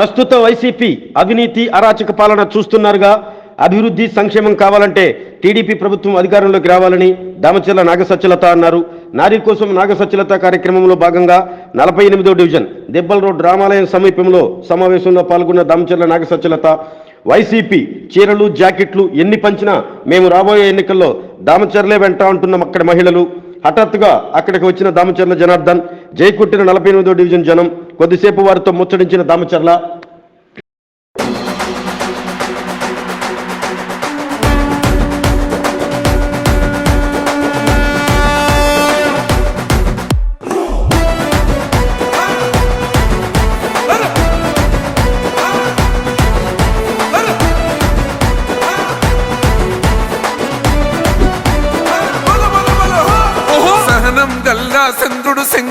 ప్రస్తుత వైసీపీ అవినీతి అరాచక పాలన చూస్తున్నారుగా. అభివృద్ధి సంక్షేమం కావాలంటే టీడీపీ ప్రభుత్వం అధికారంలోకి రావాలని దామచర్ల నాగసచ్చలత అన్నారు. నారీ కోసం నాగసచ్చలత కార్యక్రమంలో భాగంగా నలభై ఎనిమిదో డివిజన్ దెబ్బల్ రోడ్ రామాలయం సమీపంలో సమావేశంలో పాల్గొన్న దామచర్ల నాగసచ్చలత వైసీపీ చీరలు జాకెట్లు ఎన్ని పంచినా మేము రాబోయే ఎన్నికల్లో దామచర్లే వెంట అంటున్నాం అక్కడ మహిళలు. హఠాత్తుగా అక్కడికి వచ్చిన దామచర్ల జనార్దన్ జైకుట్టిన నలభై ఎనిమిదో డివిజన్ జనం కొద్దిసేపు వారితో ముచ్చడించిన దామచర్ల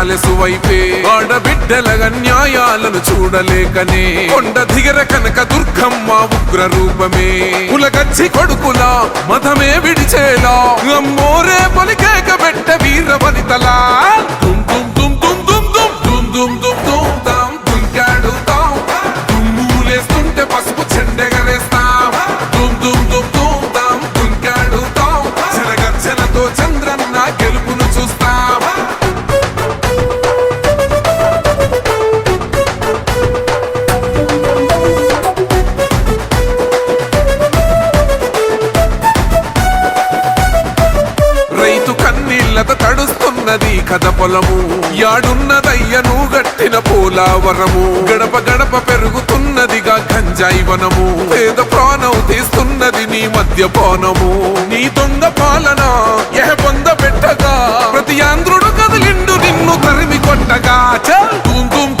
ప్యాలెసు వైపే. ఆడబిడ్డల న్యాయాలను చూడలేకనే. కొండ దిగర కనక దుర్గమ్మ ఉగ్ర రూపమే. కులగచ్చి కొడుకులా మతమే విడిచేలా. అమ్మోరే పలికేక పెట్ట వీరవ గట్టిన పోలావరము గడప గడప పెరుగుతున్నదిగా గంజాయి వనము. పేద ప్రాణం తీస్తున్నది నీ మద్యపానము నీ దొంగ పాలన ఎహ పొంద పెట్టగా. ప్రతి ఆంధ్రుడు కదిలిండు నిన్ను తరిమి కొట్టగా. చల్ దుమ్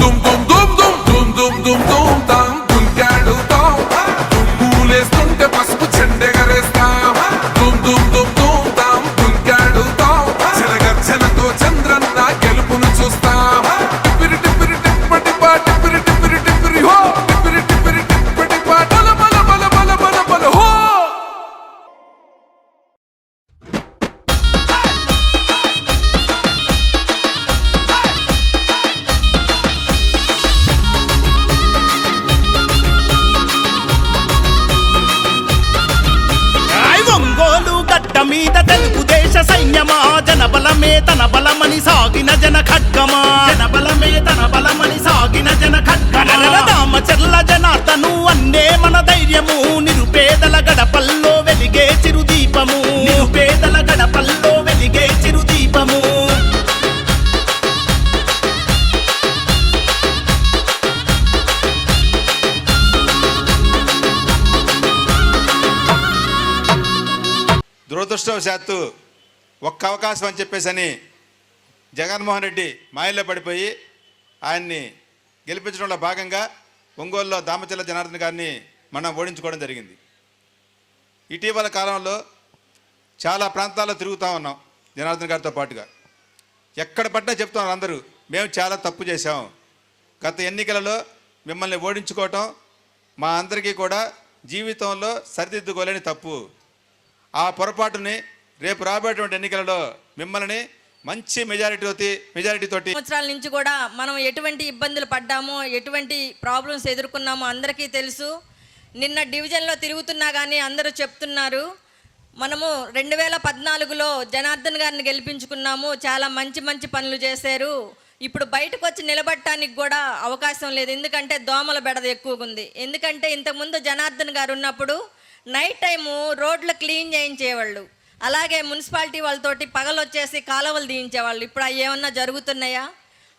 దురదృష్టవశాత్తు ఒక్క అవకాశం అని చెప్పేసని జగన్మోహన్ రెడ్డి మాయల్లో పడిపోయి ఆయన్ని గెలిపించడంలో భాగంగా ఒంగోలులో దామచల్ల జనార్దన్ గారిని మనం ఓడించుకోవడం జరిగింది. ఇటీవల కాలంలో చాలా ప్రాంతాల్లో తిరుగుతూ ఉన్నాం జనార్దన్ గారితో పాటుగా. ఎక్కడ పడ్డా చెప్తున్నారు అందరూ మేము చాలా తప్పు చేశాం. గత ఎన్నికలలో మిమ్మల్ని ఓడించుకోవటం మా అందరికీ కూడా జీవితంలో సరిదిద్దుకోలేని తప్పు. ఆ పొరపాటుని రేపు రాబోయేటువంటి ఎన్నికలలో మిమ్మల్ని మంచి మెజారిటీ మెజారిటీ తోటి సంవత్సరాల నుంచి కూడా మనం ఎటువంటి ఇబ్బందులు పడ్డామో ఎటువంటి ప్రాబ్లమ్స్ ఎదుర్కొన్నామో అందరికీ తెలుసు. నిన్న డివిజన్లో తిరుగుతున్నా కానీ అందరూ చెప్తున్నారు. మనము రెండు వేల పద్నాలుగులో జనార్దన్ గారిని గెలిపించుకున్నాము. చాలా మంచి మంచి పనులు చేశారు. ఇప్పుడు బయటకు వచ్చి నిలబడటానికి కూడా అవకాశం లేదు. ఎందుకంటే దోమల బెడద ఎక్కువగా ఉంది ఎందుకంటే ఇంతకుముందు జనార్దన్ గారు ఉన్నప్పుడు నైట్ టైము రోడ్లు క్లీన్ చేయించేవాళ్ళు. అలాగే మున్సిపాలిటీ వాళ్ళతోటి పగలు వచ్చేసి కాలువలు తీయించేవాళ్ళు. ఇప్పుడు అవి ఏమన్నా జరుగుతున్నాయా?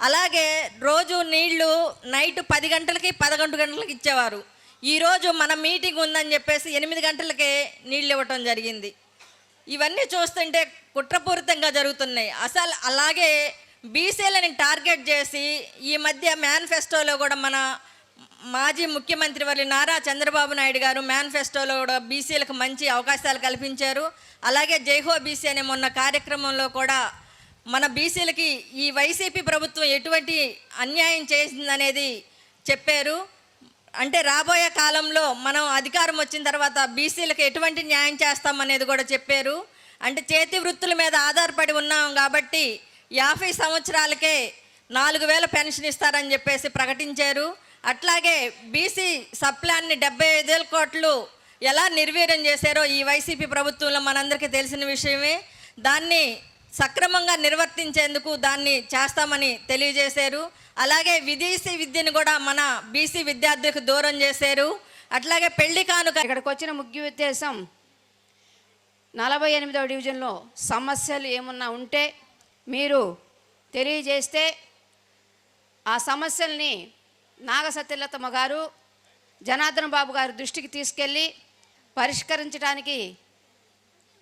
అలాగే రోజు నీళ్ళు నైట్ పది గంటలకి పదకొండు గంటలకి ఇచ్చేవారు. ఈరోజు మన మీటింగ్ ఉందని చెప్పేసి ఎనిమిది గంటలకే నీళ్ళు ఇవ్వటం జరిగింది. ఇవన్నీ చూస్తుంటే కుట్రపూరితంగా జరుగుతున్నాయి. అసలు అలాగే బీసీలని టార్గెట్ చేసి ఈ మధ్య మేనిఫెస్టోలో కూడా మన మాజీ ముఖ్యమంత్రి వారి నారా చంద్రబాబు నాయుడు గారు మేనిఫెస్టోలో కూడా బీసీలకు మంచి అవకాశాలు కల్పించారు. అలాగే జైహో బీసీ అనే మొన్న కార్యక్రమంలో కూడా మన బీసీలకి ఈ వైసీపీ ప్రభుత్వం ఎటువంటి అన్యాయం చేసిందనేది చెప్పారు. అంటే రాబోయే కాలంలో మనం అధికారం వచ్చిన తర్వాత బీసీలకు ఎటువంటి న్యాయం చేస్తామనేది కూడా చెప్పారు. అంటే చేతి వృత్తుల మీద ఆధారపడి ఉన్నాం కాబట్టి యాభై సంవత్సరాలకే నాలుగు వేల పెన్షన్ ఇస్తారని చెప్పేసి ప్రకటించారు. అట్లాగే బీసీ సప్లాన్ని డెబ్బై ఐదేల కోట్లు ఎలా నిర్వీర్యం చేశారో ఈ వైసీపీ ప్రభుత్వంలో మనందరికీ తెలిసిన విషయమే. దాన్ని సక్రమంగా నిర్వర్తించేందుకు దాన్ని చేస్తామని తెలియజేశారు. అలాగే విదేశీ విద్యను కూడా మన బీసీ విద్యార్థులకు దూరం చేశారు. అట్లాగే పెళ్ళి కానుక ఇక్కడికి వచ్చిన ముఖ్య ఉద్దేశం నలభై ఎనిమిదవ డివిజన్లో సమస్యలు ఏమన్నా ఉంటే మీరు తెలియజేస్తే ఆ సమస్యల్ని నాగసత్యలతమ్మ గారు జనార్దన్ బాబు గారి దృష్టికి తీసుకెళ్ళి పరిష్కరించడానికి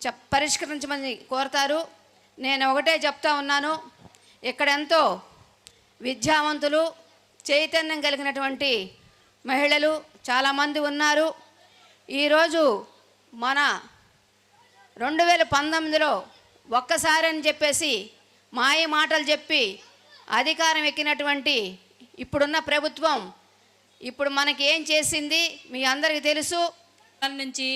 చెప్ పరిష్కరించమని కోరతారు. నేను ఒకటే చెప్తా ఉన్నాను. ఇక్కడెంతో విద్యావంతులు చైతన్యం కలిగినటువంటి మహిళలు చాలామంది ఉన్నారు. ఈరోజు మన రెండు వేల పంతొమ్మిదిలో ఒక్కసారి అని చెప్పేసి మాయ మాటలు చెప్పి అధికారం ఎక్కినటువంటి ఇప్పుడున్న ప్రభుత్వం ఇప్పుడు మనకి ఏం చేసింది మీ అందరికీ తెలుసు. నుంచి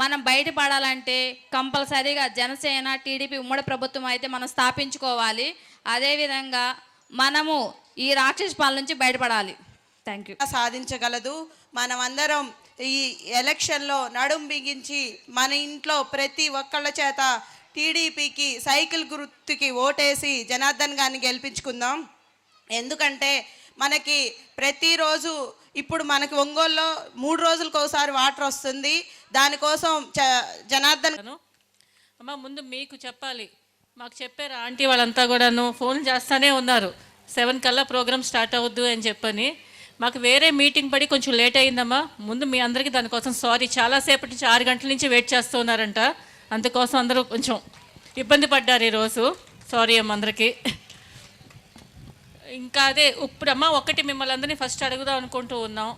మనం బయటపడాలంటే కంపల్సరీగా జనసేన టీడీపీ ఉమ్మడి ప్రభుత్వం అయితే మనం స్థాపించుకోవాలి. అదేవిధంగా మనము ఈ రాక్షస పాలన నుంచి బయటపడాలి. థ్యాంక్ యూ సాధించగలదు. మనమందరం ఈ ఎలక్షన్లో నడుం బిగించి మన ఇంట్లో ప్రతి ఒక్కళ్ళ చేత టీడీపీకి సైకిల్ గుర్తుకి ఓటేసి జనార్దన్ గారిని గెలిపించుకుందాం. ఎందుకంటే మనకి ప్రతిరోజు ఇప్పుడు మనకి ఒంగోలులో మూడు రోజులకు ఒకసారి వాటర్ వస్తుంది. దానికోసం చ- జనార్దన్ అమ్మ ముందు మీకు చెప్పాలి. మాకు చెప్పారు ఆంటీ వాళ్ళంతా కూడాను ఫోన్ చేస్తూనే ఉన్నారు. సెవెన్ కల్లా ప్రోగ్రామ్ స్టార్ట్ అవ్వద్దు అని చెప్పని. మాకు వేరే మీటింగ్ పడి కొంచెం లేట్ అయిందమ్మా. ముందు మీ అందరికీ దానికోసం సారీ. చాలాసేపటి నుంచి ఆరు గంటల నుంచి వెయిట్ చేస్తూ ఉన్నారంట అందుకోసం అందరూ కొంచెం ఇబ్బంది పడ్డారు ఈరోజు. సారీ అమ్మ అందరికీ. ఇంకా అదే ఇప్పుడమ్మా ఒకటి మిమ్మల్ని అందరినీ ఫస్ట్ అడుగుదాం అనుకుంటూ ఉన్నాం.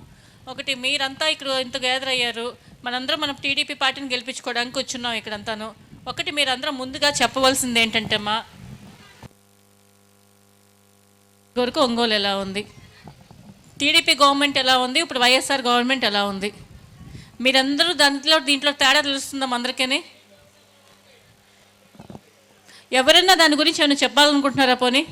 ఒకటి మీరంతా ఇక్కడ ఇంత గ్యాదర్ అయ్యారు. మనందరం మనం టీడీపీ పార్టీని గెలిపించుకోవడానికి వచ్చున్నాం ఇక్కడంతాను. ఒకటి మీరందరం ముందుగా చెప్పవలసింది ఏంటంటే అమ్మా వరకు ఒంగోలు ఎలా ఉంది? టీడీపీ గవర్నమెంట్ ఎలా ఉంది? ఇప్పుడు వైఎస్ఆర్ గవర్నమెంట్ ఎలా ఉంది? మీరందరూ దాంట్లో దీంట్లో తేడా తెలుస్తుందా అందరికీ ఎవరైనా దాని గురించి ఏమైనా చెప్పాలనుకుంటున్నారా పోనీ?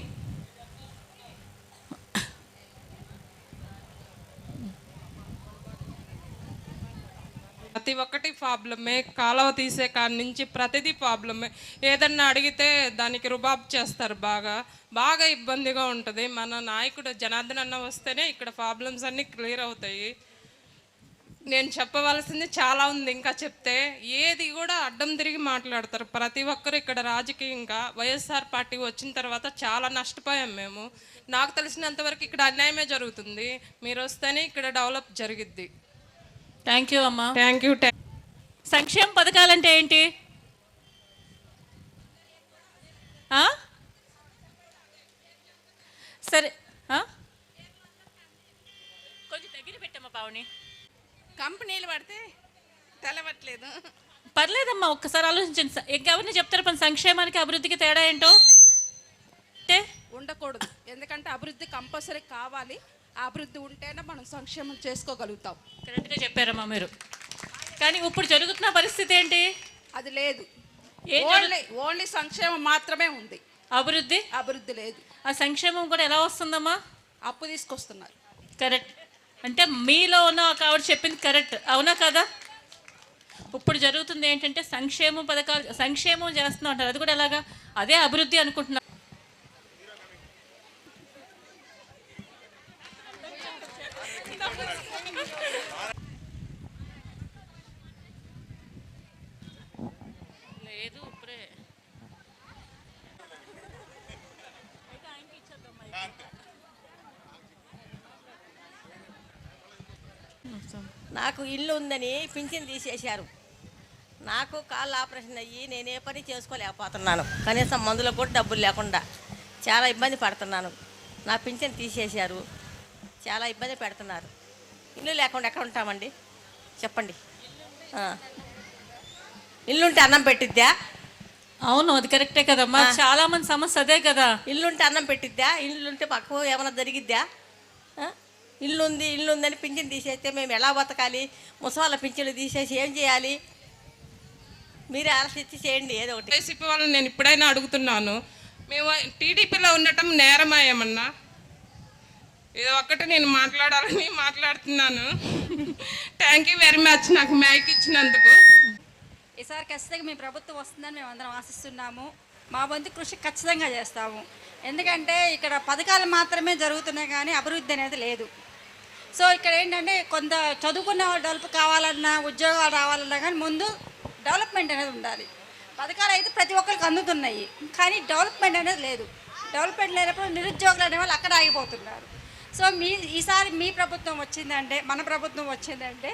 ప్రతి ఒక్కటి ప్రాబ్లమే కాలువ తీసే కాడి నుంచి ప్రతిదీ ప్రాబ్లమే. ఏదన్నా అడిగితే దానికి రుబాబ్ చేస్తారు బాగా. బాగా ఇబ్బందిగా ఉంటుంది. మన నాయకుడు జనార్దన్ అన్న వస్తేనే ఇక్కడ ప్రాబ్లమ్స్ అన్నీ క్లియర్ అవుతాయి. నేను చెప్పవలసింది చాలా ఉంది ఇంకా చెప్తే. ఏది కూడా అడ్డం తిరిగి మాట్లాడతారు. ప్రతి ఒక్కరు ఇక్కడ రాజకీయంగా వైఎస్ఆర్ పార్టీ వచ్చిన తర్వాత చాలా నష్టపోయాం మేము. నాకు తెలిసినంతవరకు ఇక్కడ అన్యాయమే జరుగుతుంది. మీరు వస్తేనే ఇక్కడ డెవలప్ జరిగిద్ది. థ్యాంక్ యూ అమ్మా. థ్యాంక్ యూ సంక్షేమ పథకాలంటే ఏంటి? ఆ? సరే? కొంచెం దగ్గర పెట్టమ్మా పావుని కంపెనీలు పడితే తెలవట్లేదు. పర్లేదమ్మా ఒక్కసారి ఆలోచించండి. ఇంకెవరిని చెప్తారు పని? సంక్షేమానికి అభివృద్ధికి తేడా ఏంటో? అంటే ఉండకూడదు. ఎందుకంటే అభివృద్ధి కంపల్సరీ కావాలి. అభివృద్ధి ఉంటేనే మనం సంక్షేమం చేసుకోగలుగుతాం. కరెక్ట్గా చెప్పారమ్మా మీరు. కానీ ఇప్పుడు జరుగుతున్న పరిస్థితి ఏంటి? అది లేదు. ఓన్లీ ఓన్లీ సంక్షేమం మాత్రమే ఉంది. అభివృద్ధి? అభివృద్ధి లేదు. ఆ సంక్షేమం కూడా ఎలా వస్తుందమ్మా? అప్పు తీసుకొస్తున్నారు. కరెక్ట్. అంటే మీలో ఉన్న ఒక ఆవిడ చెప్పింది కరెక్ట్. అవునా కదా? ఇప్పుడు జరుగుతుంది ఏంటంటే సంక్షేమం పథకాలు సంక్షేమం చేస్తున్నాం అంటారు. అది కూడా ఎలాగా? అదే అభివృద్ధి అనుకుంటున్నారు లేదు ఇప్పుడే నాకు ఇల్లు ఉందని పింఛన్ తీసేశారు. నాకు కాళ్ళు ఆపరేషన్ అయ్యి నేను ఏ పని చేసుకోలేకపోతున్నాను. కనీసం మందులకు కూడా డబ్బులు లేకుండా చాలా ఇబ్బంది పడుతున్నాను. నా పింఛన్ తీసేశారు. చాలా ఇబ్బంది పెడుతున్నారు. ఇల్లు లేకుండా ఎక్కడ ఉంటామండి? చెప్పండి. ఇల్లుంటే అన్నం పెట్టిద్దా? అవును అది కరెక్టే కదమ్మా. చాలా మంది సమస్య అదే కదా. ఇల్లుంటే అన్నం పెట్టిద్దా? ఇల్లుంటే పక్కకు ఏమైనా జరిగిద్దా? ఇల్లు ఉంది ఇల్లు ఉందని పింఛన్ తీసేస్తే మేము ఎలా బతకాలి? ముసవాళ్ళ పింఛన్లు తీసేసి ఏం చేయాలి? మీరే ఆలోచించి చేయండి ఏదో ఒకటి. వైసీపీ వాళ్ళని నేను ఇప్పుడైనా అడుగుతున్నాను. మేము టీడీపీలో ఉండటం నేరమా ఏమన్నా ఇది ఒక్కటి నేను మాట్లాడాలని మాట్లాడుతున్నాను. థ్యాంక్ యూ వెరీ మచ్ నాకు మైక్ ఇచ్చినందుకు. ఈసారి ఖచ్చితంగా మీ ప్రభుత్వం వస్తుందని మేము అందరం ఆశిస్తున్నాము. మా వంతు కృషి ఖచ్చితంగా చేస్తాము. ఎందుకంటే ఇక్కడ పథకాలు మాత్రమే జరుగుతున్నాయి కానీ అభివృద్ధి అనేది లేదు. సో ఇక్కడ ఏంటంటే కొంత చదువుకున్న డెవలప్ కావాలన్నా ఉద్యోగాలు రావాలన్నా కానీ ముందు డెవలప్మెంట్ అనేది ఉండాలి. పథకాలు అయితే ప్రతి ఒక్కరికి అందుతున్నాయి. కానీ డెవలప్మెంట్ అనేది లేదు. డెవలప్మెంట్ లేనప్పుడు నిరుద్యోగులు అనే వాళ్ళు అక్కడ ఆగిపోతున్నారు. సో మీ ఈసారి మీ ప్రభుత్వం వచ్చిందంటే మన ప్రభుత్వం వచ్చిందంటే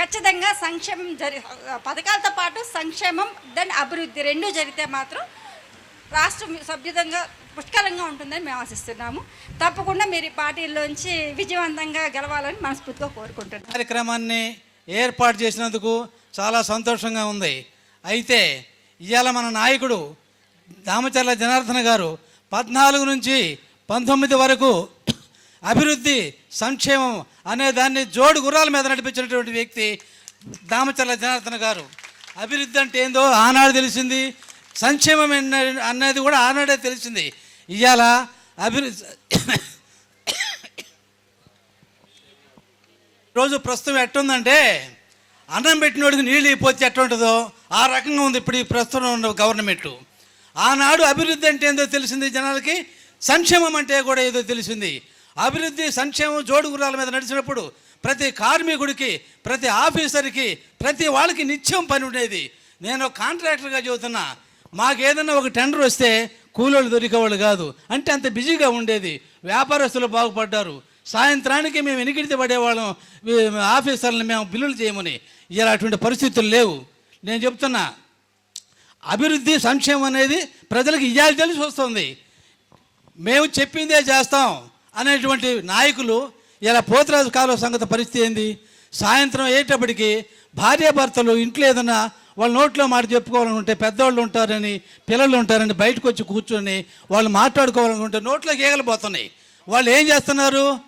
ఖచ్చితంగా సంక్షేమం జరి పథకాలతో పాటు సంక్షేమం దెన్ అభివృద్ధి రెండు జరిగితే మాత్రం రాష్ట్రం సభ్యుతంగా పుష్కలంగా ఉంటుందని మేము ఆశిస్తున్నాము. తప్పకుండా మీరు ఈ పార్టీల్లోంచి విజయవంతంగా గెలవాలని మనస్ఫూర్తిగా కోరుకుంటున్నాను కార్యక్రమాన్ని ఏర్పాటు చేసినందుకు చాలా సంతోషంగా ఉంది. అయితే ఇవాళ మన నాయకుడు దామచర్ల జనార్దన గారు పద్నాలుగు నుంచి పంతొమ్మిది వరకు అభివృద్ధి సంక్షేమం అనే దాన్ని జోడు గుర్రాల మీద నడిపించినటువంటి వ్యక్తి దామచర్ల జనార్దన గారు. అభివృద్ధి అంటే ఏందో ఆనాడు తెలిసింది సంక్షేమం అనేది కూడా ఆనాడే తెలిసింది. ఇవాళ అభివృద్ధి రోజు ప్రస్తుతం ఎట్టుందంటే అన్నం పెట్టినోడికి నీళ్ళు అయిపోతే ఎట్టుంటుందో ఆ రకంగా ఉంది ఇప్పుడు ఈ ప్రస్తుతం ఉన్న గవర్నమెంట్. ఆనాడు అభివృద్ధి అంటే ఏందో తెలిసింది జనాలకి? సంక్షేమం అంటే కూడా ఏదో తెలిసింది. అభివృద్ధి సంక్షేమం జోడుగురాల మీద నడిచినప్పుడు ప్రతి కార్మికుడికి ప్రతి ఆఫీసర్కి ప్రతి వాళ్ళకి నిత్యం పని ఉండేది. నేను కాంట్రాక్టర్గా చెబుతున్నా మాకేదన్నా ఒక టెండర్ వస్తే కూలోళ్ళు దొరికేవాళ్ళు కాదు. అంటే అంత బిజీగా ఉండేది. వ్యాపారస్తులు బాగుపడ్డారు. సాయంత్రానికి మేము ఎనికిడితే పడేవాళ్ళం. ఆఫీసర్లను మేము బిల్లులు చేయమని. ఇలా అటువంటి పరిస్థితులు లేవు. నేను చెప్తున్నా అభివృద్ధి సంక్షేమం అనేది ప్రజలకు ఇవ్వాలి తెలిసి వస్తుంది. మేము చెప్పిందే చేస్తాం అనేటువంటి నాయకులు ఇలా పోతరాజు కాలువ సంగతి పరిస్థితి ఏంది? సాయంత్రం అయ్యేటప్పటికి భార్యాభర్తలు ఇంట్లో ఏదన్నా వాళ్ళ నోట్లో మాట చెప్పుకోవాలనుకుంటే పెద్దవాళ్ళు ఉంటారని పిల్లలు ఉంటారని బయటకు వచ్చి కూర్చొని వాళ్ళు మాట్లాడుకోవాలనుకుంటే నోట్లో గీగలిపోతున్నాయి వాళ్ళు ఏం చేస్తున్నారు?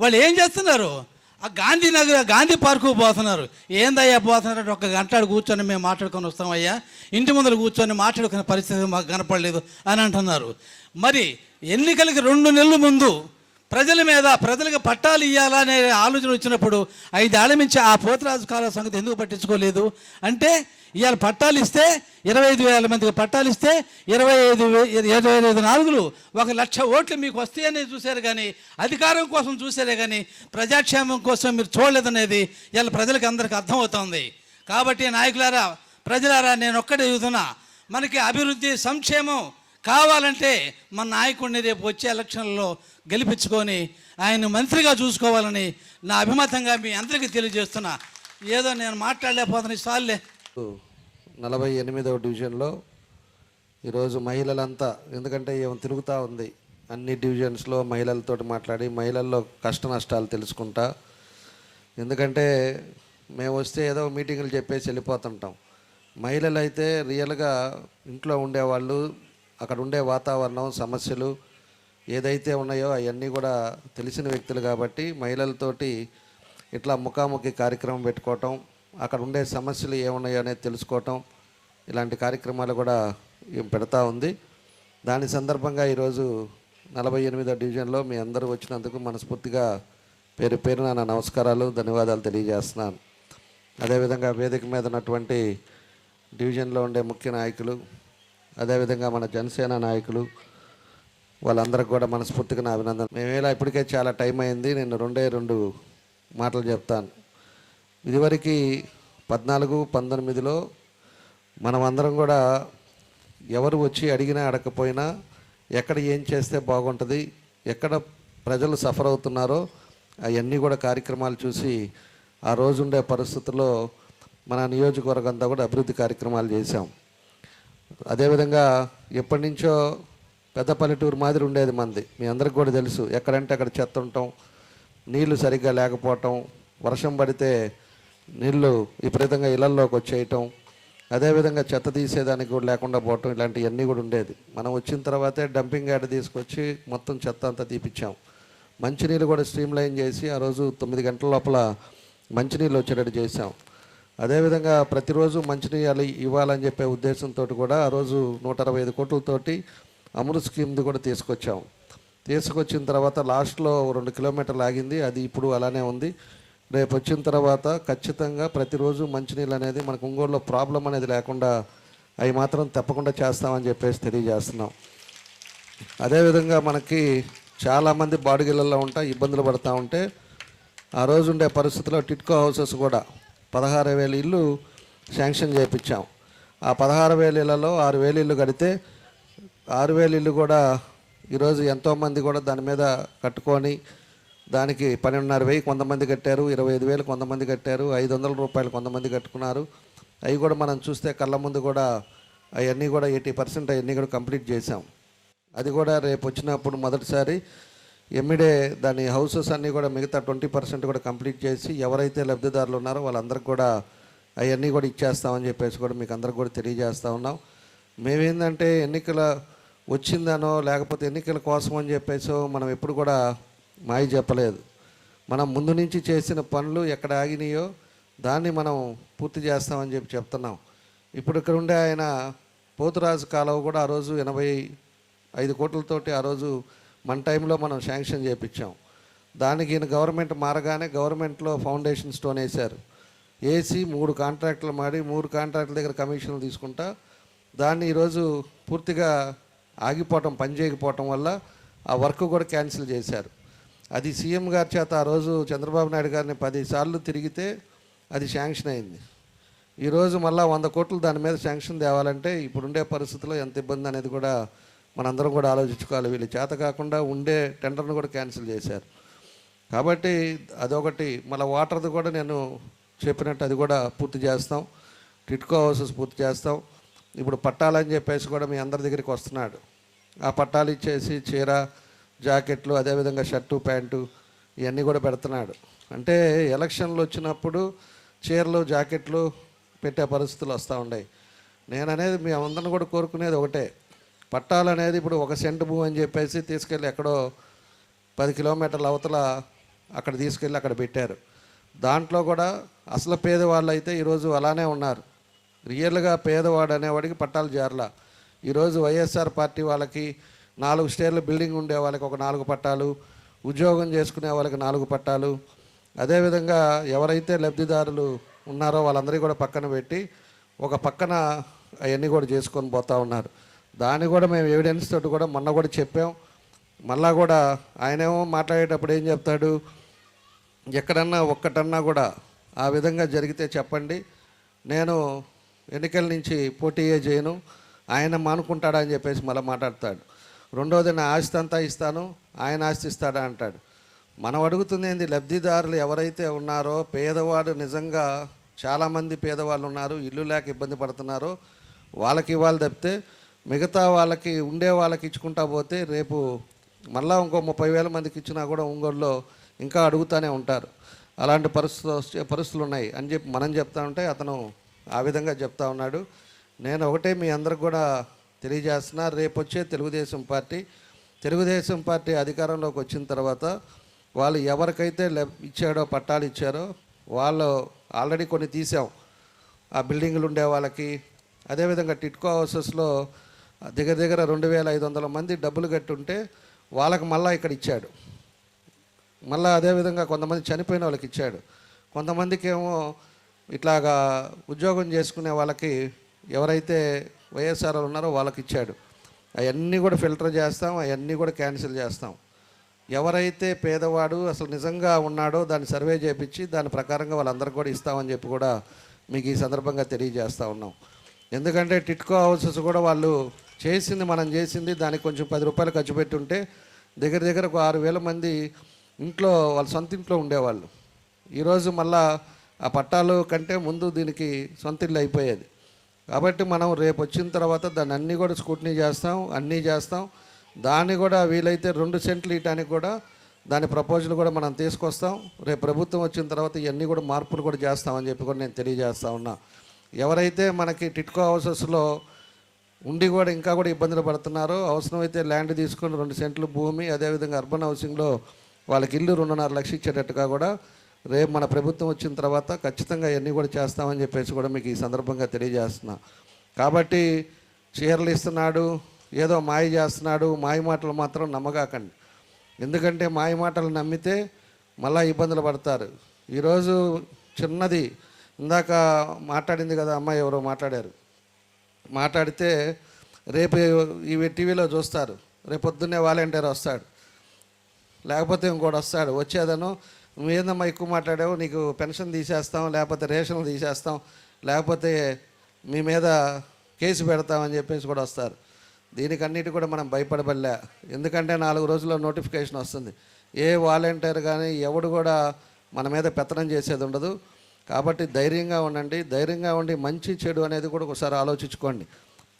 వాళ్ళు ఏం చేస్తున్నారు? ఆ గాంధీనగర్ గాంధీ పార్కు పోతున్నారు. ఏందయ్యా పోతున్నారు అంటే ఒక గంట కూర్చొని మేము మాట్లాడుకొని వస్తామయ్యా ఇంటి ముందర కూర్చొని మాట్లాడుకునే పరిస్థితి మాకు కనపడలేదు అని అంటున్నారు. మరి ఎన్నికలకి రెండు నెలల ముందు ప్రజల మీద ప్రజలకు పట్టాలు ఇవ్వాలా అనే ఆలోచన వచ్చినప్పుడు ఐదేళ్ళ మించి ఆ పోతరాజు కాల సంగతి ఎందుకు పట్టించుకోలేదు? అంటే ఇవాళ పట్టాలు ఇస్తే ఇరవై ఐదు వేల మందికి పట్టాలు ఇస్తే ఇరవై ఐదు ఇరవై ఐదు నాలుగులు ఒక లక్ష ఓట్లు మీకు వస్తాయని చూశారు కానీ అధికారం కోసం చూశారే కానీ ప్రజాక్షేమం కోసం మీరు చూడలేదనేది ఇవాళ ప్రజలకు అందరికీ అర్థమవుతోంది. కాబట్టి నాయకులారా ప్రజలారా నేను ఒక్కటే చూస్తున్నా మనకి అభివృద్ధి సంక్షేమం కావాలంటే మన నాయకుడిని రేపు వచ్చే ఎలక్షన్లలో గెలిపించుకొని ఆయన మంత్రిగా చూసుకోవాలని నా అభిమతంగా మీ అందరికీ తెలియజేస్తున్నా. ఏదో నేను మాట్లాడలేకపోతున్నా సార్లే నలభై ఎనిమిదవ డివిజన్లో ఈరోజు మహిళలంతా ఎందుకంటే ఏమో తిరుగుతూ ఉంది అన్ని డివిజన్స్లో మహిళలతో మాట్లాడి మహిళల్లో కష్ట నష్టాలు తెలుసుకుంటా. ఎందుకంటే మేము వస్తే ఏదో మీటింగులు చెప్పేసి వెళ్ళిపోతుంటాం. మహిళలు అయితే రియల్గా ఇంట్లో ఉండేవాళ్ళు అక్కడ ఉండే వాతావరణం సమస్యలు ఏదైతే ఉన్నాయో అవన్నీ కూడా తెలిసిన వ్యక్తులు కాబట్టి మహిళలతోటి ఇట్లా ముఖాముఖి కార్యక్రమం పెట్టుకోవటం అక్కడ ఉండే సమస్యలు ఏమున్నాయో అనేది తెలుసుకోవటం ఇలాంటి కార్యక్రమాలు కూడా పెడతా ఉంది. దాని సందర్భంగా ఈరోజు నలభై ఎనిమిదో డివిజన్లో మీ అందరూ వచ్చినందుకు మనస్ఫూర్తిగా పేరు పేరున నా నమస్కారాలు ధన్యవాదాలు తెలియజేస్తున్నాను. అదేవిధంగా వేదిక మీద ఉన్నటువంటి డివిజన్లో ఉండే ముఖ్య నాయకులు అదేవిధంగా మన జనసేన నాయకులు వాళ్ళందరికి కూడా మనస్ఫూర్తిగా నా అభినందన మేమేలా ఇప్పటికే చాలా టైం అయింది నేను రెండే రెండు మాటలు చెప్తాను. ఇదివరకు పద్నాలుగు పంతొమ్మిదిలో మనమందరం కూడా ఎవరు వచ్చి అడిగినా అడగకపోయినా ఎక్కడ ఏం చేస్తే బాగుంటుంది ఎక్కడ ప్రజలు సఫర్ అవుతున్నారో అవన్నీ కూడా కార్యక్రమాలు చూసి ఆ రోజు ఉండే పరిస్థితుల్లో మన నియోజకవర్గం అంతా కూడా అభివృద్ధి కార్యక్రమాలు చేశాం. అదేవిధంగా ఎప్పటి నుంచో పెద్ద పల్లెటూరు మాదిరి ఉండేది మంది. మీ అందరికి కూడా తెలుసు ఎక్కడంటే అక్కడ చెత్త ఉండటం నీళ్ళు సరిగ్గా లేకపోవటం వర్షం పడితే నీళ్ళు విపరీతంగా ఇళ్ళలోకి వచ్చేయటం అదేవిధంగా చెత్త తీసేదానికి కూడా లేకుండా పోవటం ఇలాంటివన్నీ కూడా ఉండేది. మనం వచ్చిన తర్వాతే డంపింగ్ యార్డ్ తీసుకొచ్చి మొత్తం చెత్త అంతా తీపిచ్చాం. మంచినీళ్ళు కూడా స్ట్రీమ్ లైన్ చేసి ఆ రోజు తొమ్మిది గంటల లోపల మంచినీళ్ళు వచ్చేటట్టు చేసాం అదేవిధంగా ప్రతిరోజు మంచినీళ్ళు ఇవ్వాలని చెప్పే ఉద్దేశంతో కూడా ఆ రోజు నూట అరవై ఐదు కోట్లతోటి అమృత్ స్కీమ్ది కూడా తీసుకొచ్చాం. తీసుకొచ్చిన తర్వాత లాస్ట్లో రెండు కిలోమీటర్లు ఆగింది. అది ఇప్పుడు అలానే ఉంది. రేపు వచ్చిన తర్వాత ఖచ్చితంగా ప్రతిరోజు మంచినీళ్ళు అనేది మనకు ఒంగోలులో ప్రాబ్లం అనేది లేకుండా అవి మాత్రం తప్పకుండా చేస్తామని చెప్పేసి తెలియజేస్తున్నాం. అదేవిధంగా మనకి చాలామంది బాడుగిళ్ళల్లో ఉంటా ఇబ్బందులు పడుతూ ఉంటే ఆ రోజు ఉండే పరిస్థితుల్లో టిట్కో హౌసెస్ కూడా పదహారు వేల ఇల్లు శాంక్షన్ చేయించాం ఆ పదహారు వేల ఇళ్ళలో ఆరు వేల ఇల్లు కడితే ఆరు వేల ఇల్లు కూడా ఈరోజు ఎంతోమంది కూడా దాని మీద కట్టుకొని దానికి పన్నెండున్నర వెయ్యి కొంతమంది కట్టారు ఇరవై ఐదు వేలు కొంతమంది కట్టారు ఐదు వందల రూపాయలు కొంతమంది కట్టుకున్నారు. అవి కూడా మనం చూస్తే కళ్ళ ముందు కూడా అవన్నీ కూడా ఎయిటీ పర్సెంట్ అవన్నీ కూడా కంప్లీట్ చేసాం అది కూడా రేపు వచ్చినప్పుడు మొదటిసారి ఎమ్మిడే దాని హౌసెస్ అన్నీ కూడా మిగతా ట్వంటీ పర్సెంట్ కూడా కంప్లీట్ చేసి ఎవరైతే లబ్ధిదారులు ఉన్నారో వాళ్ళందరికీ కూడా అవన్నీ కూడా ఇచ్చేస్తామని చెప్పేసి కూడా మీకు అందరికి కూడా తెలియజేస్తా ఉన్నాం. మేమేందంటే ఎన్నికల వచ్చిందనో లేకపోతే ఎన్నికల కోసం అని చెప్పేసో మనం ఎప్పుడు కూడా మాయ చెప్పలేదు. మనం ముందు నుంచి చేసిన పనులు ఎక్కడ ఆగినాయో దాన్ని మనం పూర్తి చేస్తామని చెప్పి చెప్తున్నాం. ఇప్పుడు ఇక్కడ ఉండే ఆయన పోతురాజు కాలువ కూడా ఆ రోజు ఎనభై ఐదు కోట్లతోటి ఆ రోజు మన టైంలో మనం శాంక్షన్ చేయించాం దానికి ఈయన గవర్నమెంట్ మారగానే గవర్నమెంట్లో ఫౌండేషన్ స్టోన్ వేశారు. వేసి మూడు కాంట్రాక్టులు మాడి మూడు కాంట్రాక్టుల దగ్గర కమిషన్లు తీసుకుంటా దాన్ని ఈరోజు పూర్తిగా ఆగిపోవటం పని చేయకపోవటం వల్ల ఆ వర్క్ కూడా క్యాన్సిల్ చేశారు. అది సీఎం గారి చేత ఆ రోజు చంద్రబాబు నాయుడు గారిని పది సార్లు తిరిగితే అది శాంక్షన్ అయింది. ఈరోజు మళ్ళీ వంద కోట్లు దాని మీద శాంక్షన్ తేవాలంటే ఇప్పుడుండే పరిస్థితుల్లో ఎంత ఇబ్బంది అనేది కూడా మనందరం కూడా ఆలోచించుకోవాలి. వీళ్ళు చేత కాకుండా ఉండే టెండర్ను కూడా క్యాన్సిల్ చేశారు. కాబట్టి అదొకటి. మళ్ళీ వాటర్ది కూడా నేను చెప్పినట్టు అది కూడా పూర్తి చేస్తాం. టిట్కో హౌసెస్ పూర్తి చేస్తాం. ఇప్పుడు పట్టాలని చెప్పేసి కూడా మీ అందరి దగ్గరికి వస్తున్నాడు. ఆ పట్టాలు ఇచ్చేసి చీర జాకెట్లు అదేవిధంగా షర్టు ప్యాంటు ఇవన్నీ కూడా పెడుతున్నాడు. అంటే ఎలక్షన్లు వచ్చినప్పుడు చీరలు జాకెట్లు పెట్టే పరిస్థితులు వస్తూ ఉన్నాయి నేను అనేది మీ అందరిని కూడా కోరుకునేది ఒకటే. పట్టాలు అనేది ఇప్పుడు ఒక సెంటు భూమి అని చెప్పేసి తీసుకెళ్ళి ఎక్కడో పది కిలోమీటర్ల అవతల అక్కడ తీసుకెళ్ళి అక్కడ పెట్టారు. దాంట్లో కూడా అసలు పేదవాళ్ళు అయితే ఈరోజు అలానే ఉన్నారు. రియల్గా పేదవాడు అనేవాడికి పట్టాలు చేరలా ఈరోజు వైఎస్ఆర్ పార్టీ వాళ్ళకి నాలుగు స్టేర్ల బిల్డింగ్ ఉండే వాళ్ళకి ఒక నాలుగు పట్టాలు ఉద్యోగం చేసుకునే వాళ్ళకి నాలుగు పట్టాలు. అదేవిధంగా ఎవరైతే లబ్ధిదారులు ఉన్నారో వాళ్ళందరికీ కూడా పక్కన పెట్టి ఒక పక్కన అవన్నీ కూడా చేసుకొని పోతా ఉన్నారు. దాన్ని కూడా మేము ఎవిడెన్స్ తోటి కూడా మొన్న కూడా చెప్పాం. మళ్ళా కూడా ఆయనేమో మాట్లాడేటప్పుడు ఏం చెప్తాడు? ఎక్కడన్నా ఒక్కటన్నా కూడా ఆ విధంగా జరిగితే చెప్పండి. నేను ఎన్నికల నుంచి పోటీయే చేయను. ఆయన మానుకుంటాడా అని చెప్పేసి మళ్ళీ మాట్లాడతాడు. రెండోది నా ఆస్తి అంతా ఇస్తాను ఆయన ఆస్తి ఇస్తాడా? అంటాడు. మనం అడుగుతుంది ఏంది లబ్ధిదారులు ఎవరైతే ఉన్నారో పేదవాడు నిజంగా చాలామంది పేదవాళ్ళు ఉన్నారు ఇల్లు లేక ఇబ్బంది పడుతున్నారో వాళ్ళకి ఇవ్వాలి తప్పితే మిగతా వాళ్ళకి ఉండే వాళ్ళకి ఇచ్చుకుంటా పోతే రేపు మళ్ళీ ఇంకో ముప్పై వేల మందికి ఇచ్చినా కూడా ఒంగోలులో ఇంకా అడుగుతూనే ఉంటారు. అలాంటి పరిస్థితులు వచ్చే పరిస్థితులు ఉన్నాయి. అని చెప్పి మనం చెప్తా ఉంటే అతను ఆ విధంగా చెప్తా ఉన్నాడు. నేను ఒకటే మీ అందరికి కూడా తెలియజేస్తున్నా. రేపు వచ్చే తెలుగుదేశం పార్టీ తెలుగుదేశం పార్టీ అధికారంలోకి వచ్చిన తర్వాత వాళ్ళు ఎవరికైతే లెబ్ ఇచ్చాడో పట్టాలు ఇచ్చారో వాళ్ళు ఆల్రెడీ కొన్ని తీసాం ఆ బిల్డింగ్లు ఉండే వాళ్ళకి. అదేవిధంగా టిట్కో హౌసెస్లో దగ్గర దగ్గర రెండు వేల ఐదు వందల మంది డబ్బులు కట్టుంటే వాళ్ళకి మళ్ళీ ఇక్కడ ఇచ్చాడు. మళ్ళీ అదేవిధంగా కొంతమంది చనిపోయిన వాళ్ళకి ఇచ్చాడు. కొంతమందికి ఏమో ఇట్లాగా ఉద్యోగం చేసుకునే వాళ్ళకి ఎవరైతే వైఎస్ఆర్ ఉన్నారో వాళ్ళకి ఇచ్చాడు. అవన్నీ కూడా ఫిల్టర్ చేస్తాం అవన్నీ కూడా క్యాన్సిల్ చేస్తాం. ఎవరైతే పేదవాడు అసలు నిజంగా ఉన్నాడో దాన్ని సర్వే చేపించి దాని ప్రకారంగా వాళ్ళందరికీ కూడా ఇస్తామని చెప్పి కూడా మీకు ఈ సందర్భంగా తెలియజేస్తూ ఉన్నాం. ఎందుకంటే టిట్కో హౌసెస్ కూడా వాళ్ళు చేసింది మనం చేసింది దానికి కొంచెం పది రూపాయలు ఖర్చు పెట్టి ఉంటే దగ్గర దగ్గర ఒక ఆరు వేల మంది ఇంట్లో వాళ్ళ సొంత ఇంట్లో ఉండేవాళ్ళు. ఈరోజు మళ్ళా ఆ పట్టాలు కంటే ముందు దీనికి సొంత ఇల్లు అయిపోయేది. కాబట్టి మనం రేపు వచ్చిన తర్వాత దాన్ని అన్నీ కూడా స్కూటినీ చేస్తాం అన్నీ చేస్తాం. దాన్ని కూడా వీలైతే రెండు సెంట్లు ఇవ్వడానికి కూడా దాని ప్రపోజల్ కూడా మనం తీసుకొస్తాం. రేపు ప్రభుత్వం వచ్చిన తర్వాత ఇవన్నీ కూడా మార్పులు కూడా చేస్తామని చెప్పి కూడా నేను తెలియజేస్తా ఉన్నా. ఎవరైతే మనకి టిట్కో హౌసెస్లో ఉండి కూడా ఇంకా కూడా ఇబ్బందులు పడుతున్నారో అవసరమైతే ల్యాండ్ తీసుకొని రెండు సెంట్లు భూమి అదేవిధంగా అర్బన్ హౌసింగ్లో వాళ్ళకి ఇల్లు రెండున్నర లక్ష ఇచ్చేటట్టుగా కూడా రేపు మన ప్రభుత్వం వచ్చిన తర్వాత ఖచ్చితంగా ఇవన్నీ కూడా చేస్తామని చెప్పేసి కూడా మీకు ఈ సందర్భంగా తెలియజేస్తున్నా. కాబట్టి చీరలు ఇస్తున్నాడు ఏదో మాయ చేస్తున్నాడు మాయ మాటలు మాత్రం నమ్మగాకండి. ఎందుకంటే మాయ మాటలు నమ్మితే మళ్ళా ఇబ్బందులు పడతారు. ఈరోజు చిన్నది ఇందాక మాట్లాడింది కదా అమ్మాయి ఎవరో మాట్లాడారు. మాట్లాడితే రేపు ఇవి టీవీలో చూస్తారు. రేపు పొద్దున్నే వాలంటీర్ వస్తాడు. లేకపోతే ఇంకోటి వస్తాడు. వచ్చేదను నువ్వేందమ్మా ఎక్కువ మాట్లాడావు? నీకు పెన్షన్ తీసేస్తాం లేకపోతే రేషన్ తీసేస్తాం లేకపోతే మీ మీద కేసు పెడతామని చెప్పేసి కూడా వస్తారు. దీనికన్నిటి కూడా మనం భయపడబడలే. ఎందుకంటే నాలుగు రోజుల్లో నోటిఫికేషన్ వస్తుంది. ఏ వాలంటీర్ కానీ ఎవడు కూడా మన మీద పెత్తనం చేసేది ఉండదు. కాబట్టి ధైర్యంగా ఉండండి. ధైర్యంగా ఉండి మంచి చెడు అనేది కూడా ఒకసారి ఆలోచించుకోండి.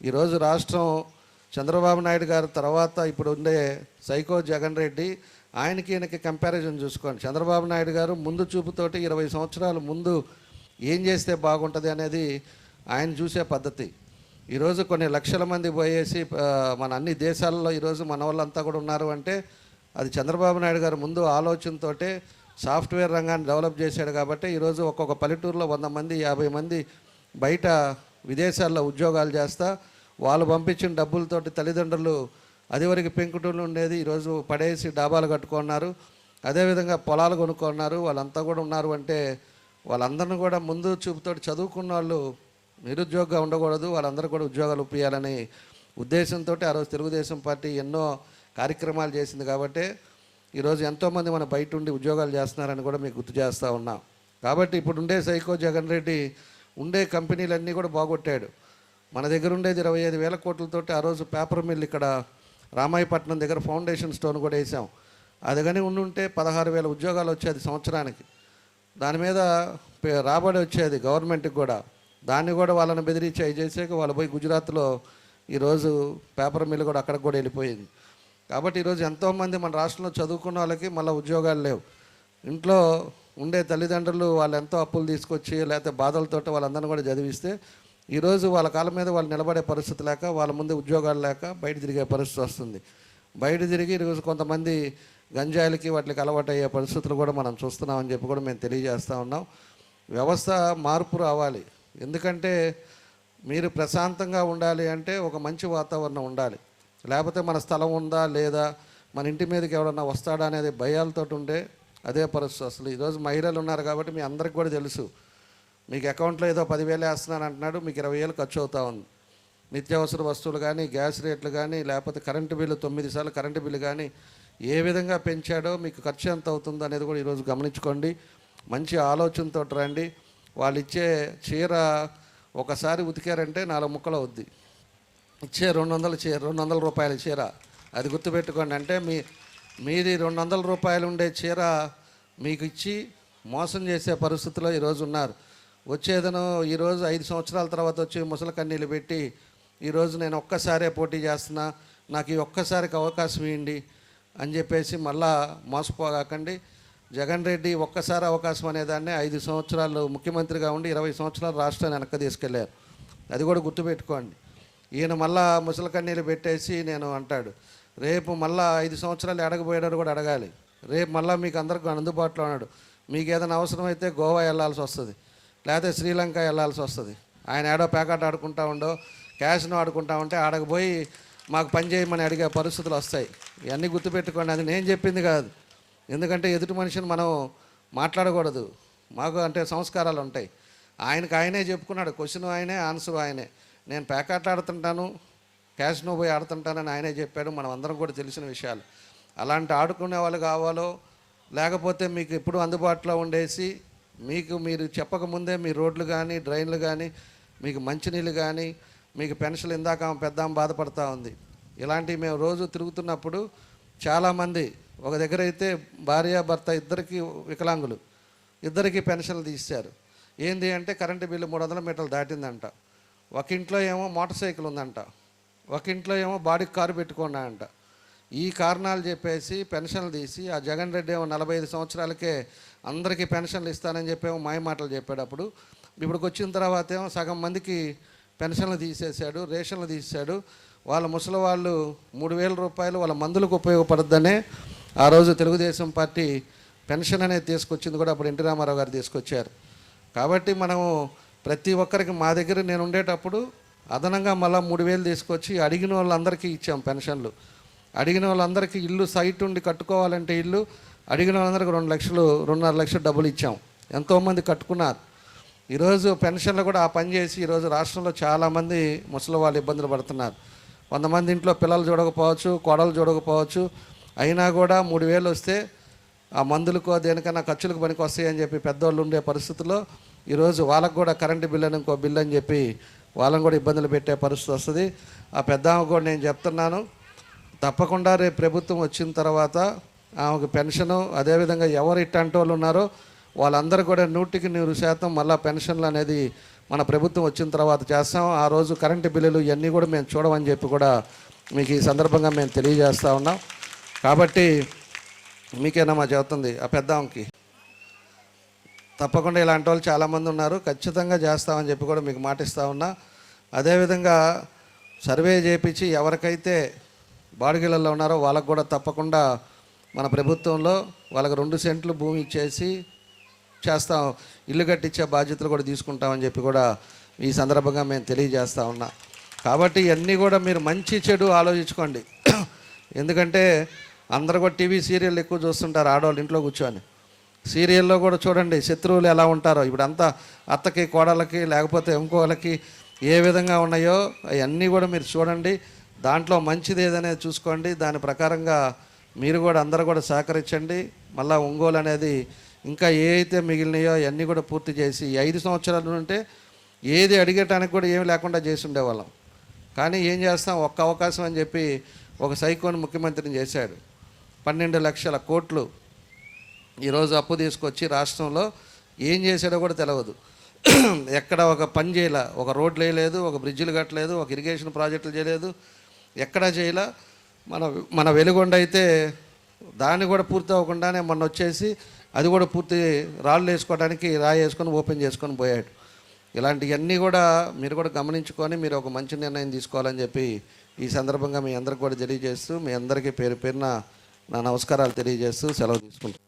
ఈరోజు రాష్ట్రం చంద్రబాబు నాయుడు గారి తర్వాత ఇప్పుడు ఉండే సైకో జగన్ రెడ్డి ఆయనకి ఈయనకి కంపారిజన్ చూసుకోండి. చంద్రబాబు నాయుడు గారు ముందు చూపుతోటి ఇరవై సంవత్సరాలు ముందు ఏం చేస్తే బాగుంటుంది అనేది ఆయన చూసే పద్ధతి. ఈరోజు కొన్ని లక్షల మంది పోయేసి మన అన్ని దేశాల్లో ఈరోజు మన వాళ్ళంతా కూడా ఉన్నారు అంటే అది చంద్రబాబు నాయుడు గారు ముందు ఆలోచనతోటే సాఫ్ట్వేర్ రంగాన్ని డెవలప్ చేశాడు కాబట్టి ఈరోజు ఒక్కొక్క పల్లెటూరులో వంద మంది యాభై మంది బయట విదేశాల్లో ఉద్యోగాలు చేస్తా వాళ్ళు పంపించిన డబ్బులతోటి తల్లిదండ్రులు అదివరకు పెంకుటూళ్ళు ఉండేది. ఈరోజు పడేసి డాబాలు కట్టుకున్నారు. అదేవిధంగా పొలాలు కొనుక్కున్నారు. వాళ్ళంతా కూడా ఉన్నారు అంటే వాళ్ళందరిని కూడా ముందు చూపుతో చదువుకున్న వాళ్ళు నిరుద్యోగంగా ఉండకూడదు. వాళ్ళందరూ కూడా ఉద్యోగాలు ఇప్పించాలని ఉద్దేశంతో ఆ రోజు తెలుగుదేశం పార్టీ ఎన్నో కార్యక్రమాలు చేసింది కాబట్టి ఈరోజు ఎంతోమంది మన బయట ఉండి ఉద్యోగాలు చేస్తున్నారని కూడా మీకు గుర్తు చేస్తూ ఉన్నాం. కాబట్టి ఇప్పుడు ఉండే సైకో జగన్ రెడ్డి ఉండే కంపెనీలన్నీ కూడా బాగొట్టాడు. మన దగ్గర ఉండేది ఇరవై ఐదు వేల కోట్లతోటి ఆ రోజు పేపర్ మిల్ ఇక్కడ రామాయపట్నం దగ్గర ఫౌండేషన్ స్టోన్ కూడా వేసాం. అది కానీ ఉండుంటే పదహారు వేల ఉద్యోగాలు వచ్చేది సంవత్సరానికి. దాని మీద పే- రాబడి వచ్చేది గవర్నమెంట్కి కూడా. దాన్ని కూడా వాళ్ళని బెదిరించి అవి చేసాక వాళ్ళు పోయి గుజరాత్లో ఈరోజు పేపర్ మిల్ కూడా అక్కడికి కూడా వెళ్ళిపోయింది. కాబట్టి ఈరోజు ఎంతోమంది మన రాష్ట్రంలో చదువుకున్న వాళ్ళకి మళ్ళీ ఉద్యోగాలు లేవు. ఇంట్లో ఉండే తల్లిదండ్రులు వాళ్ళు ఎంతో అప్పులు తీసుకొచ్చి లేకపోతే బాధలతోటి వాళ్ళందరినీ కూడా చదివిస్తే ఈరోజు వాళ్ళ కాళ్ళ మీద వాళ్ళు నిలబడే పరిస్థితి లేక వాళ్ళ ముందు ఉద్యోగాలు లేక బయట తిరిగే పరిస్థితి వస్తుంది. బయట తిరిగి ఈరోజు కొంతమంది గంజాయిలకి వాటికి అలవాటు అయ్యే పరిస్థితులు కూడా మనం చూస్తున్నామని చెప్పి కూడా మేము తెలియజేస్తూ ఉన్నాం. వ్యవస్థ మార్పు రావాలి. ఎందుకంటే మీరు ప్రశాంతంగా ఉండాలి అంటే ఒక మంచి వాతావరణం ఉండాలి. లేకపోతే మన స్థలం ఉందా లేదా మన ఇంటి మీదకి ఎవడన్నా వస్తాడా అనేది భయాలతో ఉండే అదే పరిస్థితి. అసలు ఈరోజు మహిళలు ఉన్నారు కాబట్టి మీ అందరికి కూడా తెలుసు. మీకు అకౌంట్లో ఏదో పదివేలు వేస్తున్నాను అంటున్నాడు మీకు ఇరవై వేలు ఖర్చు అవుతా ఉంది. నిత్యావసర వస్తువులు కానీ గ్యాస్ రేట్లు కానీ లేకపోతే కరెంటు బిల్లు తొమ్మిది సార్లు కరెంటు బిల్లు కానీ ఏ విధంగా పెంచాడో మీకు ఖర్చు ఎంత అవుతుందో అనేది కూడా ఈరోజు గమనించుకోండి. మంచి ఆలోచనతో రండి. వాళ్ళు ఇచ్చే చీర ఒకసారి ఉతికారంటే నాలుగు ముక్కలు అవుద్ది. ఇచ్చే రెండు వందల చీర రెండు వందల రూపాయల చీర. అది గుర్తుపెట్టుకోండి. అంటే మీ మీది రెండు వందల రూపాయలు ఉండే చీర మీకు ఇచ్చి మోసం చేసే పరిస్థితిలో ఈరోజు ఉన్నారు. వచ్చేదను ఈరోజు ఐదు సంవత్సరాల తర్వాత వచ్చి ముసలి కన్నీళ్ళు పెట్టి ఈరోజు నేను ఒక్కసారే పోటీ చేస్తున్నా నాకు ఈ ఒక్కసారికి అవకాశం ఇవ్వండి అని చెప్పేసి మళ్ళా మోసపోగాకండి. జగన్ రెడ్డి ఒక్కసారి అవకాశం అనేదాన్ని ఐదు సంవత్సరాలు ముఖ్యమంత్రిగా ఉండి ఇరవై సంవత్సరాలు రాష్ట్రాన్ని వెనక్కి తీసుకెళ్ళారు. అది కూడా గుర్తుపెట్టుకోండి. ఈయన మళ్ళా ముసలి కన్నీలు పెట్టేసి నేను అంటాడు రేపు మళ్ళా ఐదు సంవత్సరాలు ఎడగబోయాడు కూడా అడగాలి. రేపు మళ్ళీ మీకు అందరికి అందుబాటులో ఉన్నాడు. మీకు ఏదైనా అవసరమైతే గోవా వెళ్ళాల్సి వస్తుంది. లేకపోతే శ్రీలంక వెళ్ళాల్సి వస్తుంది. ఆయన ఏడో ప్యాకెట్ ఆడుకుంటా ఉండో క్యాష్ను ఆడుకుంటా ఉంటే ఆడకపోయి మాకు పని చేయమని అడిగే పరిస్థితులు వస్తాయి. ఇవన్నీ గుర్తుపెట్టుకోండి. అది నేను చెప్పింది కాదు. ఎందుకంటే ఎదుటి మనిషిని మనం మాట్లాడకూడదు. మాకు అంటే సంస్కారాలు ఉంటాయి. ఆయనకు ఆయనే చెప్పుకున్నాడు. క్వశ్చన్ ఆయనే ఆన్సర్ ఆయనే. నేను పేకాట ఆడుతుంటాను క్యాష్ను పోయి ఆడుతుంటానని ఆయనే చెప్పాడు. మనం అందరం కూడా తెలిసిన విషయాలు. అలాంటి ఆడుకునే వాళ్ళు కావాలో లేకపోతే మీకు ఎప్పుడు అందుబాటులో ఉండేసి మీకు మీరు చెప్పకముందే మీ రోడ్లు కానీ డ్రైన్లు కానీ మీకు మంచినీళ్ళు కానీ మీకు పెన్షన్ ఇందాక ఆమె పెద్ద బాధపడతా ఉంది. ఇలాంటివి మేము రోజు తిరుగుతున్నప్పుడు చాలామంది ఒక దగ్గర అయితే భార్య భర్త ఇద్దరికి వికలాంగులు ఇద్దరికి పెన్షన్లు తీశారు. ఏంది అంటే కరెంటు బిల్లు మూడు వందల మీటర్లు దాటిందంట. ఒక ఇంట్లో ఏమో మోటార్ సైకిల్ ఉందంట. ఒక ఇంట్లో ఏమో బాడీ కారు పెట్టుకున్నా అంట ఈ కారణాలు చెప్పేసి పెన్షన్లు తీసి ఆ జగన్ రెడ్డి ఏమో నలభై ఐదు సంవత్సరాలకే అందరికీ పెన్షన్లు ఇస్తానని చెప్పేమో మాయ మాటలు చెప్పాడు అప్పుడు. ఇప్పటికి వచ్చిన తర్వాత ఏమో సగం మందికి పెన్షన్లు తీసేశాడు రేషన్లు తీసాడు వాళ్ళ ముసలి వాళ్ళు మూడు వేల రూపాయలు వాళ్ళ మందులకు ఉపయోగపడద్దనే ఆ రోజు తెలుగుదేశం పార్టీ పెన్షన్ అనేది తీసుకొచ్చింది కూడా అప్పుడు ఎన్టీ రామారావు గారు తీసుకొచ్చారు. కాబట్టి మనము ప్రతి ఒక్కరికి మా దగ్గర నేను ఉండేటప్పుడు అదనంగా మళ్ళీ మూడు వేలు తీసుకొచ్చి అడిగిన వాళ్ళందరికీ ఇచ్చాం పెన్షన్లు. అడిగిన వాళ్ళందరికీ ఇల్లు సైట్ ఉండి కట్టుకోవాలంటే ఇల్లు అడిగిన వాళ్ళందరికీ రెండు లక్షలు రెండున్నర లక్షలు డబ్బులు ఇచ్చాం. ఎంతోమంది కట్టుకున్నారు. ఈరోజు పెన్షన్లు కూడా ఆ పని చేసి ఈరోజు రాష్ట్రంలో చాలామంది ముసలి వాళ్ళు ఇబ్బందులు పడుతున్నారు. కొంతమంది ఇంట్లో పిల్లలు చూడకపోవచ్చు కోడలు చూడకపోవచ్చు. అయినా కూడా మూడు వేలు వస్తే ఆ మందులకో దేనికన్నా ఖర్చులకు పనికి వస్తాయని చెప్పి పెద్దవాళ్ళు ఉండే పరిస్థితుల్లో ఈరోజు వాళ్ళకు కూడా కరెంటు బిల్లు అని ఇంకో బిల్లు అని చెప్పి వాళ్ళని కూడా ఇబ్బందులు పెట్టే పరిస్థితి వస్తుంది. ఆ పెద్ద కూడా నేను చెప్తున్నాను తప్పకుండా రేపు ప్రభుత్వం వచ్చిన తర్వాత ఆమెకు పెన్షను అదేవిధంగా ఎవరు ఇట్టంటి వాళ్ళు ఉన్నారో వాళ్ళందరూ కూడా నూటికి నూరు శాతం మళ్ళీ పెన్షన్లు అనేది మన ప్రభుత్వం వచ్చిన తర్వాత చేస్తాం. ఆ రోజు కరెంటు బిల్లులు ఇవన్నీ కూడా మేము చూడమని చెప్పి కూడా మీకు ఈ సందర్భంగా మేము తెలియజేస్తూ ఉన్నాం. కాబట్టి మీకేనా చెబుతుంది ఆ పెద్ద ఆమెకి. తప్పకుండా ఇలాంటి వాళ్ళు చాలామంది ఉన్నారు. ఖచ్చితంగా చేస్తామని చెప్పి కూడా మీకు మాటిస్తూ ఉన్నా. అదేవిధంగా సర్వే చేపించి ఎవరికైతే బాడిగిళ్ళల్లో ఉన్నారో వాళ్ళకు కూడా తప్పకుండా మన ప్రభుత్వంలో వాళ్ళకి రెండు సెంట్లు భూమి ఇచ్చేసి చేస్తాం ఇల్లు కట్టించే బాధ్యతలు కూడా తీసుకుంటామని చెప్పి కూడా ఈ సందర్భంగా మేము తెలియజేస్తా ఉన్నా. కాబట్టి ఇవన్నీ కూడా మీరు మంచి చెడు ఆలోచించుకోండి. ఎందుకంటే అందరు కూడా టీవీ సీరియల్ ఎక్కువ చూస్తుంటారు ఆడవాళ్ళు ఇంట్లో కూర్చొని. సీరియల్లో కూడా చూడండి శత్రువులు ఎలా ఉంటారో. ఇప్పుడు అంతా అత్తకి కోడలకి లేకపోతే ఇంకోళ్ళకి ఏ విధంగా ఉన్నాయో అవన్నీ కూడా మీరు చూడండి. దాంట్లో మంచిది ఏదనేది చూసుకోండి. దాని ప్రకారంగా మీరు కూడా అందరూ కూడా సహకరించండి. మళ్ళీ ఒంగోలు అనేది ఇంకా ఏ అయితే మిగిలినాయో అవన్నీ కూడా పూర్తి చేసి ఐదు సంవత్సరాలు ఉంటే ఏది అడిగటానికి కూడా ఏమి లేకుండా చేసి ఉండేవాళ్ళం. కానీ ఏం చేస్తాం? ఒక్క అవకాశం అని చెప్పి ఒక సైకోని ముఖ్యమంత్రిని చేశాడు. పన్నెండు లక్షల కోట్లు ఈరోజు అప్పు తీసుకొచ్చి రాష్ట్రంలో ఏం చేశాడో కూడా తెలియదు ఎక్కడ ఒక పని చేయలే ఒక రోడ్లు వేయలేదు ఒక బ్రిడ్జిలు కట్టలేదు ఒక ఇరిగేషన్ ప్రాజెక్టులు చేయలేదు ఎక్కడా చేయలే మన మన వెలుగొండ అయితే దాన్ని కూడా పూర్తి అవ్వకుండానే మొన్న వచ్చేసి అది కూడా పూర్తి రాళ్ళు వేసుకోవడానికి రాయి వేసుకొని ఓపెన్ చేసుకొని పోయాడు. ఇలాంటివన్నీ కూడా మీరు కూడా గమనించుకొని మీరు ఒక మంచి నిర్ణయం తీసుకోవాలని చెప్పి ఈ సందర్భంగా మీ అందరికి కూడా తెలియజేస్తూ మీ అందరికీ పేరు పేరున నా నమస్కారాలు తెలియజేస్తూ సెలవు తీసుకుంటాను